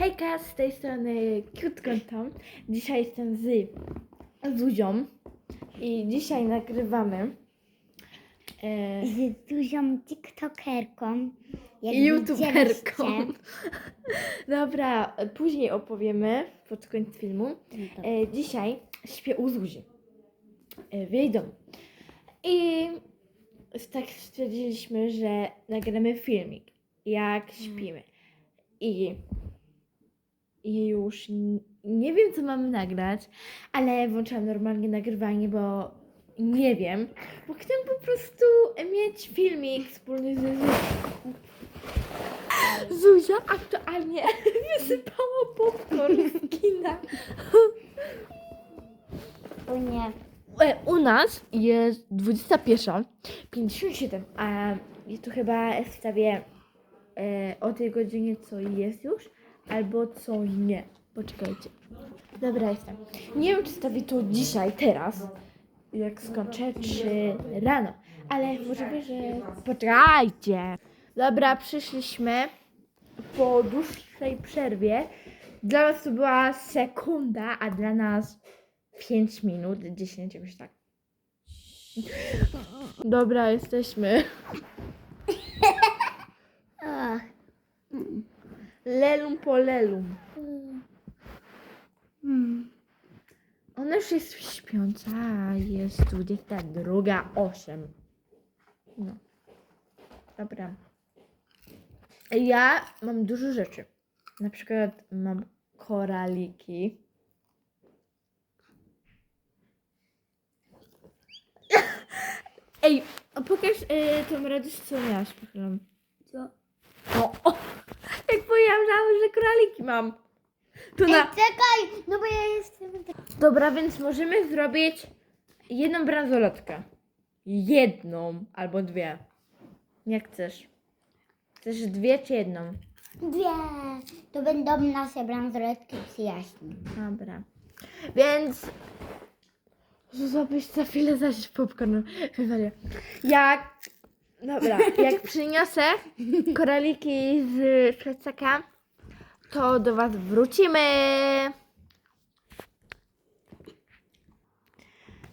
Hejka, z tej strony Tom. Dzisiaj jestem z Zuzią i dzisiaj nagrywamy e, z dużą tiktokerką. jak youtuberką. widzieliście. Dobra, później opowiemy pod koniec filmu. E, dzisiaj śpię u Zuzi e, w jej domu. I tak stwierdziliśmy, że nagramy filmik, jak śpimy. I, I już nie wiem, co mamy nagrać, ale włączyłam normalnie nagrywanie, bo nie wiem, bo chcę po prostu mieć filmik wspólny z Zuzią. Zuzia aktualnie wysypała popcorn z kina. O nie. E, U nas jest 21.57, a tu chyba wstawię e, o tej godzinie, co jest już, albo co nie. Poczekajcie. Dobra, jestem. Nie wiem, czy stawię to dzisiaj, teraz, jak skończę, czy rano, ale możliwe, że... Poczekajcie! Dobra, przyszliśmy po dłuższej przerwie. Dla nas to była sekunda, a dla nas 5 minut, 10 jakoś tak. Dobra, jesteśmy. Lelum po lelum. Mm. Ona już jest śpiąca, jest 22.08. No. Dobra. Ja mam dużo rzeczy. Na przykład mam koraliki. Ej, a pokaż y, tą radość, co miałaś przed chwilą. Co? O, o, jak powiedziałam, że koraliki mam. To Ej, na... czekaj! No bo ja jestem... Dobra, więc możemy zrobić jedną bransoletkę. Jedną albo dwie. Jak chcesz. Chcesz dwie czy jedną? Dwie. To będą nasze bransoletki przyjaźni. Dobra. Więc... Zobacz, za chwilę zaś popcorn wywalę. Jak... Dobra, jak przyniosę koraliki z plecaka, to do Was wrócimy.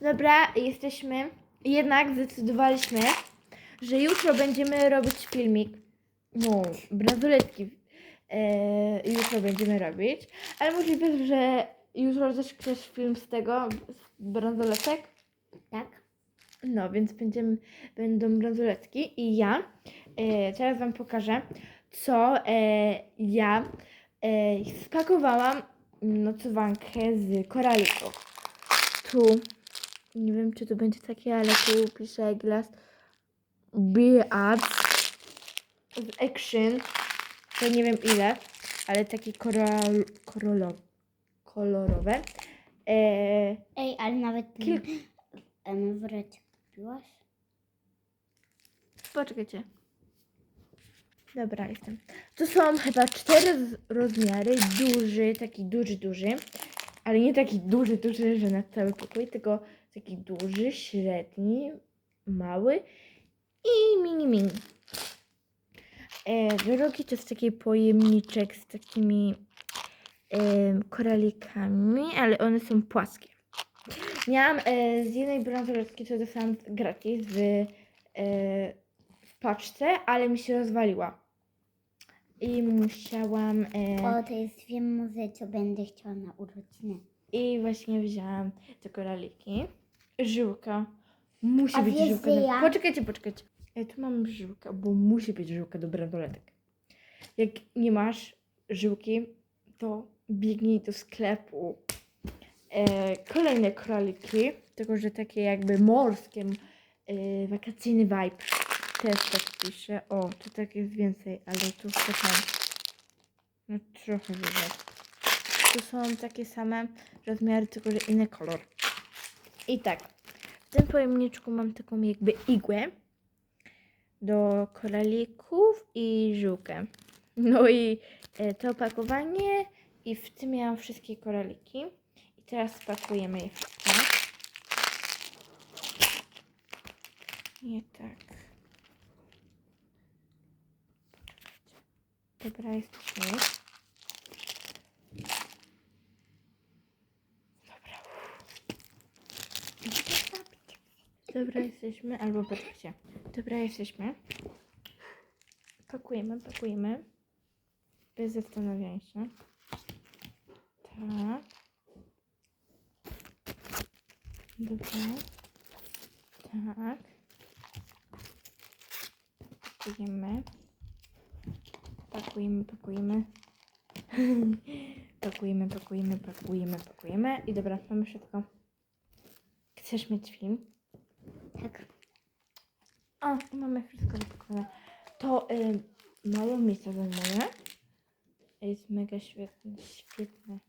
Dobra, jesteśmy. Jednak zdecydowaliśmy, że jutro będziemy robić filmik. No, bransoletki e, jutro będziemy robić. Ale możliwe, że jutro też chcesz film z tego, z bransoletek. Tak? No, więc będziemy, będą bransoletki i ja e, teraz Wam pokażę, co e, ja e, spakowałam nocowankę z koralików. Tu, nie wiem czy to będzie takie, ale tu pisze glass beer ads z action, to nie wiem ile, ale takie koral, korolo, kolorowe. E, Ej, ale nawet Kil- em, wreć kupiłaś? Poczekajcie. Dobra, jestem. To są chyba cztery rozmiary. Duży, taki duży, duży. Ale nie taki duży, duży, że na cały pokój, tylko taki duży, średni, mały i mini, mini. E, drugi to jest taki pojemniczek z takimi em, koralikami, ale one są płaskie. Miałam e, z jednej bransoletki, co dostałam gratis w, e, w paczce, ale mi się rozwaliła. I musiałam. E, O, to jest wiem muzy, co będę chciała na urodziny. I właśnie wzięłam te koraliki. Żyłka. Musi A być wiesz, żyłka. że Do... ja- Poczekajcie, poczekajcie. Ja tu mam żyłkę, bo musi być żyłka do bransoletek. Jak nie masz żyłki, to biegnij do sklepu. E, kolejne koraliki, tylko że takie jakby morskie, e, wakacyjny vibe. Też tak pisze. O, tu tak jest więcej, ale tu mam. No trochę więcej. Tu są takie same rozmiary, tylko że inny kolor. I tak, w tym pojemniczku mam taką jakby igłę do koralików i żyłkę. No i e, to opakowanie i w tym miałam wszystkie koraliki teraz pakujemy je. Nie tak. Dobra, jest tu Dobra. Dobra, jesteśmy, albo patrzcie. Dobra, jesteśmy. Pakujemy, pakujemy. Bez zastanawiania się. Tak. Dobra. Tak. Pakujemy. Pakujemy, pakujemy. pakujemy, pakujemy, pakujemy, pakujemy. I dobra, mamy wszystko. Chcesz mieć film? Tak. O, i mamy wszystko wypakowane. To y, mało miejsca zajmuje. Jest mega świetne, świetne.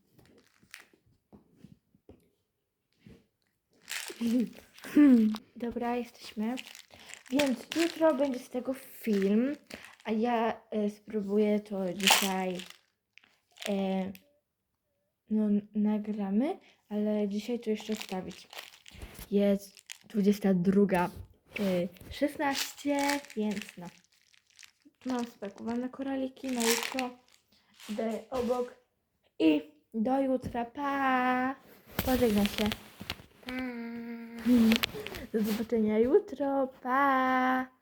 Dobra, jesteśmy. Więc jutro będzie z tego film, a ja e, spróbuję to dzisiaj e, no, nagramy, ale dzisiaj to jeszcze wstawić. Jest 22. y, 16, więc no. Mam spakowane koraliki na jutro. Obok. I do jutra. Pa! Pożegnam się. Pa. Do zobaczenia jutro. Pa!